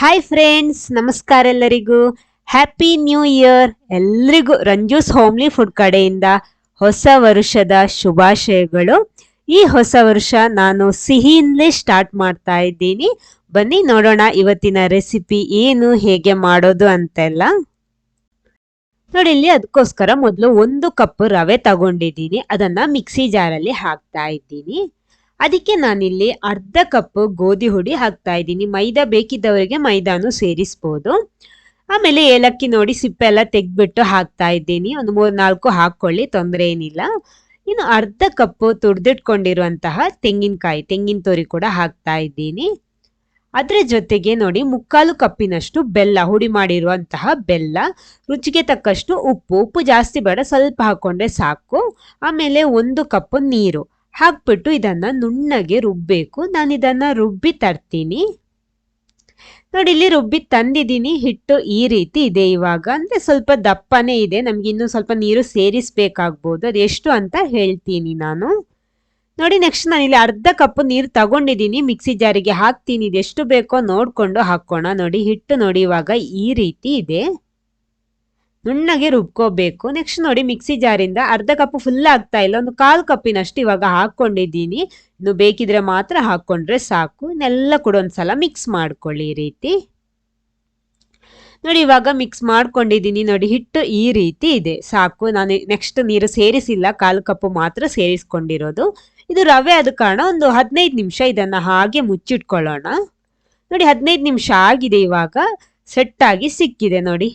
Hi friends ನಮಸ್ಕಾರ ಎಲ್ಲರಿಗೂ. Happy new year ಎಲ್ರಿಗೂ ರಂಜೂಸ್ ಹೋಮ್ಲಿ ಫುಡ್ ಕಡೆಯಿಂದ ಹೊಸ ವರ್ಷದ ಶುಭಾಶಯಗಳು. ಈ ಹೊಸ ವರ್ಷ ನಾನು ಸಿಹಿಯಿಂದಲೇ ಸ್ಟಾರ್ಟ್ ಮಾಡ್ತಾ ಇದ್ದೀನಿ. ಬನ್ನಿ ನೋಡೋಣ ಇವತ್ತಿನ ರೆಸಿಪಿ ಏನು, ಹೇಗೆ ಮಾಡೋದು ಅಂತೆಲ್ಲ. ನೋಡಿ, ಇಲ್ಲಿ ಅದಕ್ಕೋಸ್ಕರ ಮೊದಲು ಒಂದು ಕಪ್ ರವೆ ತಗೊಂಡಿದ್ದೀನಿ. ಅದನ್ನ ಮಿಕ್ಸಿ ಜಾರಲ್ಲಿ ಹಾಕ್ತಾ ಇದ್ದೀನಿ. ಅದಕ್ಕೆ ನಾನಿಲ್ಲಿ ಅರ್ಧ ಕಪ್ ಗೋಧಿ ಹುಡಿ ಹಾಕ್ತಾ ಇದ್ದೀನಿ. ಮೈದಾ ಬೇಕಿದ್ದವರಿಗೆ ಮೈದಾನು ಸೇರಿಸ್ಬೋದು. ಆಮೇಲೆ ಏಲಕ್ಕಿ ನೋಡಿ ಸಿಪ್ಪೆ ಎಲ್ಲ ತೆಗೆದ್ಬಿಟ್ಟು ಹಾಕ್ತಾ ಇದ್ದೀನಿ. ಒಂದು ಮೂರು ನಾಲ್ಕು ಹಾಕೊಳ್ಳಿ ತೊಂದರೆ ಏನಿಲ್ಲ. ಇನ್ನು ಅರ್ಧ ಕಪ್ ತುಡ್ದಿಟ್ಕೊಂಡಿರುವಂತಹ ತೆಂಗಿನಕಾಯಿ, ತೆಂಗಿನ ತುರಿ ಕೂಡ ಹಾಕ್ತಾ ಇದ್ದೀನಿ. ಅದರ ಜೊತೆಗೆ ನೋಡಿ ಮುಕ್ಕಾಲು ಕಪ್ಪಿನಷ್ಟು ಬೆಲ್ಲ, ಹುಡಿ ಮಾಡಿರುವಂತಹ ಬೆಲ್ಲ, ರುಚಿಗೆ ತಕ್ಕಷ್ಟು ಉಪ್ಪು. ಉಪ್ಪು ಜಾಸ್ತಿ ಬೇಡ, ಸ್ವಲ್ಪ ಹಾಕ್ಕೊಂಡ್ರೆ ಸಾಕು. ಆಮೇಲೆ ಒಂದು ಕಪ್ಪು ನೀರು. ಹಾಕ್ಬಿಟ್ಟು ಇದನ್ನ ನುಣ್ಣಗೆ ರುಬ್ಬಬೇಕು ನಾನು ಇದನ್ನ ರುಬ್ಬಿ ತರ್ತೀನಿ. ನೋಡಿ, ಇಲ್ಲಿ ರುಬ್ಬಿ ತಂದಿದ್ದೀನಿ. ಹಿಟ್ಟು ಈ ರೀತಿ ಇದೆ ಇವಾಗ. ಅಂದ್ರೆ ಸ್ವಲ್ಪ ದಪ್ಪನೇ ಇದೆ. ನಮ್ಗೆ ಇನ್ನೂ ಸ್ವಲ್ಪ ನೀರು ಸೇರಿಸ್ಬೇಕಾಗ್ಬೋದು. ಅದು ಎಷ್ಟು ಅಂತ ಹೇಳ್ತೀನಿ ನಾನು. ನೋಡಿ ನೆಕ್ಸ್ಟ್ ನಾನು ಇಲ್ಲಿ ಅರ್ಧ ಕಪ್ ನೀರು ತಗೊಂಡಿದ್ದೀನಿ. ಮಿಕ್ಸಿ ಜಾರಿಗೆ ಹಾಕ್ತೀನಿ. ಇದೆಷ್ಟು ಬೇಕೋ ನೋಡಿಕೊಂಡು ಹಾಕೋಣ. ನೋಡಿ, ಹಿಟ್ಟು ನೋಡಿ ಇವಾಗ ಈ ರೀತಿ ಇದೆ. ನುಣ್ಣಗೆ ರುಬ್ಕೋಬೇಕು. ನೆಕ್ಸ್ಟ್ ನೋಡಿ ಮಿಕ್ಸಿ ಜಾರಿಂದ ಅರ್ಧ ಕಪ್ ಫುಲ್ ಆಗ್ತಾ ಇಲ್ಲ. ಒಂದು ಕಾಲು ಕಪ್ಪಿನಷ್ಟು ಇವಾಗ ಹಾಕೊಂಡಿದ್ದೀನಿ. ಇನ್ನು ಬೇಕಿದ್ರೆ ಮಾತ್ರ ಹಾಕೊಂಡ್ರೆ ಸಾಕು. ಇನ್ನೆಲ್ಲ ಕೂಡ ಒಂದ್ಸಲ ಮಿಕ್ಸ್ ಮಾಡ್ಕೊಳ್ಳಿ ಈ ರೀತಿ. ನೋಡಿ ಇವಾಗ ಮಿಕ್ಸ್ ಮಾಡ್ಕೊಂಡಿದ್ದೀನಿ. ನೋಡಿ ಹಿಟ್ಟು ಈ ರೀತಿ ಇದೆ. ಸಾಕು. ನಾನು ನೆಕ್ಸ್ಟ್ ನೀರು ಸೇರಿಸಿಲ್ಲ. ಕಾಲು ಕಪ್ಪು ಮಾತ್ರ ಸೇರಿಸ್ಕೊಂಡಿರೋದು. ಇದು ರವೆ ಆದ ಕಾರಣ ಒಂದು ಹದಿನೈದು ನಿಮಿಷ ಇದನ್ನು ಹಾಗೆ ಮುಚ್ಚಿಟ್ಕೊಳ್ಳೋಣ. ನೋಡಿ ಹದಿನೈದು ನಿಮಿಷ ಆಗಿದೆ ಇವಾಗ. ಸೆಟ್ಟಾಗಿ ಸಿಕ್ಕಿದೆ ನೋಡಿ.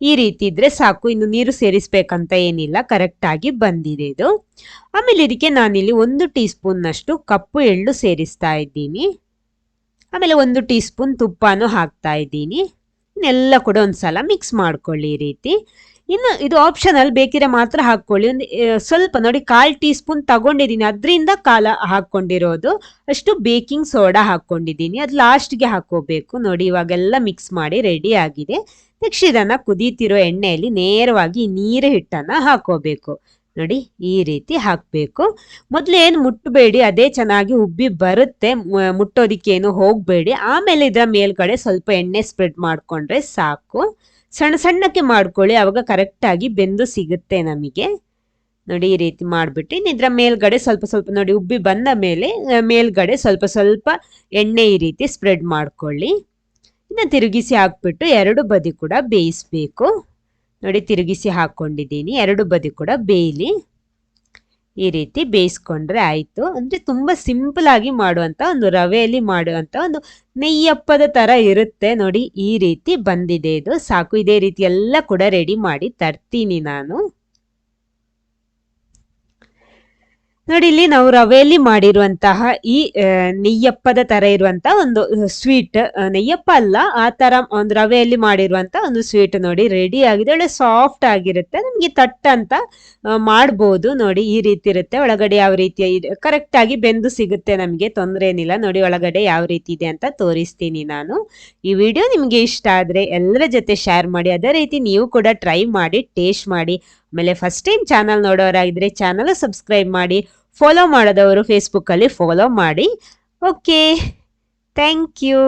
ಈ ರೀತಿ ಇದ್ರೆ ಸಾಕು. ಇನ್ನು ನೀರು ಸೇರಿಸ್ಬೇಕಂತ ಏನಿಲ್ಲ. ಕರೆಕ್ಟ್ ಆಗಿ ಬಂದಿದೆ ಇದು. ಆಮೇಲೆ ಇದಕ್ಕೆ ನಾನಿಲ್ಲಿ ಒಂದು ಟೀ ಸ್ಪೂನ್ನಷ್ಟು ಕಪ್ಪು ಎಳ್ಳು ಸೇರಿಸ್ತಾ ಇದ್ದೀನಿ. ಆಮೇಲೆ ಒಂದು ಟೀ ಸ್ಪೂನ್ ತುಪ್ಪನೂ ಹಾಕ್ತಾ ಇದ್ದೀನಿ. ಇನ್ನೆಲ್ಲ ಕೂಡ ಒಂದ್ಸಲ ಮಿಕ್ಸ್ ಮಾಡ್ಕೊಳ್ಳಿ ಈ ರೀತಿ. ಇನ್ನು ಇದು ಆಪ್ಷನಲ್ ಬೇಕಿದ್ರೆ ಮಾತ್ರ ಹಾಕ್ಕೊಳ್ಳಿ. ಒಂದು ಸ್ವಲ್ಪ ನೋಡಿ ಕಾಲ್ ಟೀ ಸ್ಪೂನ್ ತಗೊಂಡಿದ್ದೀನಿ. ಅದರಿಂದ ಕಾಲ ಹಾಕ್ಕೊಂಡಿರೋದು. ಅಷ್ಟು ಬೇಕಿಂಗ್ ಸೋಡಾ ಹಾಕ್ಕೊಂಡಿದ್ದೀನಿ. ಅದು ಲಾಸ್ಟ್ಗೆ ಹಾಕೋಬೇಕು ನೋಡಿ ಇವಾಗೆಲ್ಲ ಮಿಕ್ಸ್ ಮಾಡಿ ರೆಡಿ ಆಗಿದೆ. ನೆಕ್ಸ್ಟ್ ಕುದೀತಿರೋ ಎಣ್ಣೆಯಲ್ಲಿ ನೇರವಾಗಿ ನೀರು ಹಿಟ್ಟನ್ನ ಹಾಕೋಬೇಕು. ನೋಡಿ, ಈ ರೀತಿ ಹಾಕಬೇಕು. ಮೊದಲು ಏನು ಮುಟ್ಟಬೇಡಿ ಅದೇ ಚೆನ್ನಾಗಿ ಉಬ್ಬಿ ಬರುತ್ತೆ. ಮುಟ್ಟೋದಿಕ್ಕೇನು ಹೋಗಬೇಡಿ. ಆಮೇಲೆ ಇದರ ಮೇಲ್ಗಡೆ ಸ್ವಲ್ಪ ಎಣ್ಣೆ ಸ್ಪ್ರೆಡ್ ಮಾಡಿಕೊಂಡ್ರೆ ಸಾಕು. ಸಣ್ಣ ಸಣ್ಣಕ್ಕೆ ಮಾಡ್ಕೊಳ್ಳಿ, ಅವಾಗ ಕರೆಕ್ಟಾಗಿ ಬೆಂದು ಸಿಗುತ್ತೆ ನಮಗೆ. ನೋಡಿ, ಈ ರೀತಿ ಮಾಡಿಬಿಟ್ಟು ಇದರ ಮೇಲ್ಗಡೆ ಸ್ವಲ್ಪ ಸ್ವಲ್ಪ ನೋಡಿ, ಉಬ್ಬಿ ಬಂದ ಮೇಲೆ, ಮೇಲ್ಗಡೆ ಸ್ವಲ್ಪ ಸ್ವಲ್ಪ ಎಣ್ಣೆ ಈ ರೀತಿ ಸ್ಪ್ರೆಡ್ ಮಾಡ್ಕೊಳ್ಳಿ. ಇನ್ನು ತಿರುಗಿಸಿ ಹಾಕ್ಬಿಟ್ಟು ಎರಡು ಬದಿ ಕೂಡ ಬೇಯಿಸ್ಬೇಕು. ನೋಡಿ ತಿರುಗಿಸಿ ಹಾಕೊಂಡಿದ್ದೀನಿ. ಎರಡು ಬದಿ ಕೂಡ ಬೇಯಲಿ. ಈ ರೀತಿ ಬೇಯಿಸ್ಕೊಂಡ್ರೆ ಆಯಿತು. ಅಂದರೆ ತುಂಬ ಸಿಂಪಲ್ ಆಗಿ ಮಾಡುವಂಥ ಒಂದು ರವೆಯಲ್ಲಿ ಮಾಡುವಂಥ ಒಂದು ನೆಯ್ಯಪ್ಪದ ಥರ ಇರುತ್ತೆ. ನೋಡಿ ಈ ರೀತಿ ಬಂದಿದೆ ಇದು. ಸಾಕು, ಇದೇ ರೀತಿ ಎಲ್ಲ ಕೂಡ ರೆಡಿ ಮಾಡಿ ತರ್ತೀನಿ ನಾನು. ನೋಡಿ, ಇಲ್ಲಿ ನಾವು ರವೆಯಲ್ಲಿ ಮಾಡಿರುವಂತಹ ಈ ನೆಯ್ಯಪ್ಪದ ತರ ಇರುವಂತಹ ಒಂದು ಸ್ವೀಟ್ ನೆಯ್ಯಪ್ಪ ಅಲ್ಲ, ಆ ತರ ಒಂದು ರವೆಯಲ್ಲಿ ಮಾಡಿರುವಂತ ಒಂದು ಸ್ವೀಟ್ ನೋಡಿ ರೆಡಿ ಆಗಿದೆ. ಒಳ್ಳೆ ಸಾಫ್ಟ್ ಆಗಿರುತ್ತೆ. ನಮ್ಗೆ ತಟ್ಟ ಅಂತ ಮಾಡ್ಬೋದು ನೋಡಿ, ಈ ರೀತಿ ಇರುತ್ತೆ. ಒಳಗಡೆ ಯಾವ ರೀತಿ ಕರೆಕ್ಟ್ ಆಗಿ ಬೆಂದು ಸಿಗುತ್ತೆ ನಮಗೆ, ತೊಂದರೆ ಏನಿಲ್ಲ. ನೋಡಿ, ಒಳಗಡೆ ಯಾವ ರೀತಿ ಇದೆ ಅಂತ ತೋರಿಸ್ತೀನಿ ನಾನು. ಈ ವಿಡಿಯೋ ನಿಮ್ಗೆ ಇಷ್ಟ ಆದ್ರೆ ಎಲ್ಲರ ಜೊತೆ ಶೇರ್ ಮಾಡಿ. ಅದೇ ರೀತಿ ನೀವು ಕೂಡ ಟ್ರೈ ಮಾಡಿ ಟೇಸ್ಟ್ ಮಾಡಿ. ಆಮೇಲೆ ಫಸ್ಟ್ ಟೈಮ್ ಚಾನಲ್ ನೋಡೋರಾಗಿದ್ರೆ ಚಾನಲ್ ಸಬ್ಸ್ಕ್ರೈಬ್ ಮಾಡಿ ಫಾಲೋ ಮಾಡೋದವರು ಫೇಸ್ಬುಕ್ಕಲ್ಲಿ ಫಾಲೋ ಮಾಡಿ. Okay thank you